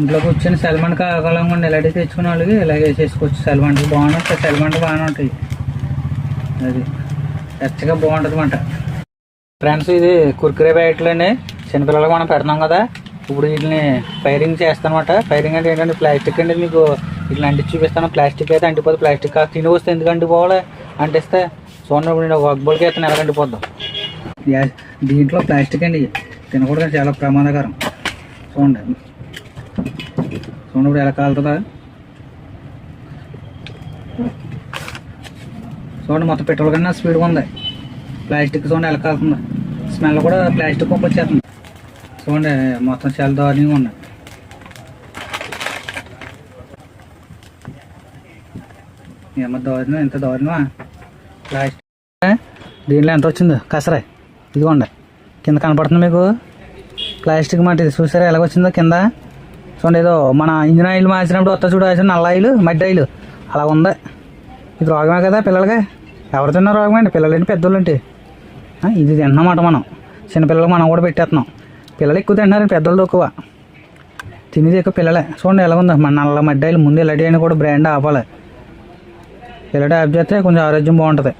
ఇంట్లో కూర్చొని సెల్మంట్ కావాలంగా ఎలాంటి తెచ్చుకునే వాళ్ళకి ఇలాగే చేసుకోవచ్చు. సెల్మంట్ బాగుంటుంది సెల్మంట్ బాగానే ఉంటాయి. అది చచ్చగా బాగుంటుంది అనమాట ఫ్రెండ్స్ ఇది కుర్కురే ప్యాకెట్లు అండి. చిన్నపిల్లలకు మనం పెడతాం కదా. ఇప్పుడు వీటిని ఫైరింగ్ చేస్తానమాట. ఫైరింగ్ అంటే ఏంటంటే ప్లాస్టిక్ అండి. మీకు ఇట్లా అంటి చూపిస్తాను. ప్లాస్టిక్ అయితే అంటిపోతుంది ప్లాస్టిక్ కాదు తిని వస్తే ఎందుకు అంటిపోవాలి? అంటిస్తే చూడండి ఇప్పుడు నేను ఒక బోల్కి అయితే నెలకు అంటిపోద్దాం. దీంట్లో ప్లాస్టిక్ అండి. తినకూడదు చాలా ప్రమాదకరం. చూడండి. చూడండి ఇప్పుడు ఎలా కాలుతుందా? చూడండి మొత్తం పెట్రోల్ కన్నా స్పీడ్గా ఉంది. ప్లాస్టిక్ చూడండి ఎలా కాలుతుంది? స్మెల్ కూడా ప్లాస్టిక్ పంపు వచ్చేస్తుంది. చూడండి మొత్తం చాలా దారుణంగా ఉంది. ఏమో దారుణం ఎంత దారుణమా? ప్లాస్టిక్. దీంట్లో ఎంత వచ్చిందో? కసరాయి ఇదిగోండి. కింద కనపడుతుంది మీకు? ప్లాస్టిక్ మాట ఇది చూసారా? ఎలాగొచ్చిందో కింద? చూడండి ఏదో మన ఇంజిన్ ఆయిల్ మార్చినప్పుడు వస్తా చూడ నల్ల ఆయిల్ మడ్డి ఆయిల్. అలా ఉంది. ఇది రోగమే కదా పిల్లలకి? ఎవరు తిన్న రోగమే అండి. పిల్లలేంటి పెద్దోళ్ళు ఇది తిన్నమాట మనం. చిన్నపిల్లలకు మనం కూడా పెట్టేస్తున్నాం. పిల్లలు ఎక్కువ తింటున్నారు పెద్దలు తక్కువ తినేది ఎక్కువ పిల్లలే. చూడండి ఎలా ఉందో. మన నల్ల మడ్డాయిలు ముందు ఇలాంటి అని కూడా బ్రాండ్ ఆపాలి. ఇలాంటి ఆప్ చేస్తే కొంచెం ఆరోగ్యం బాగుంటుంది.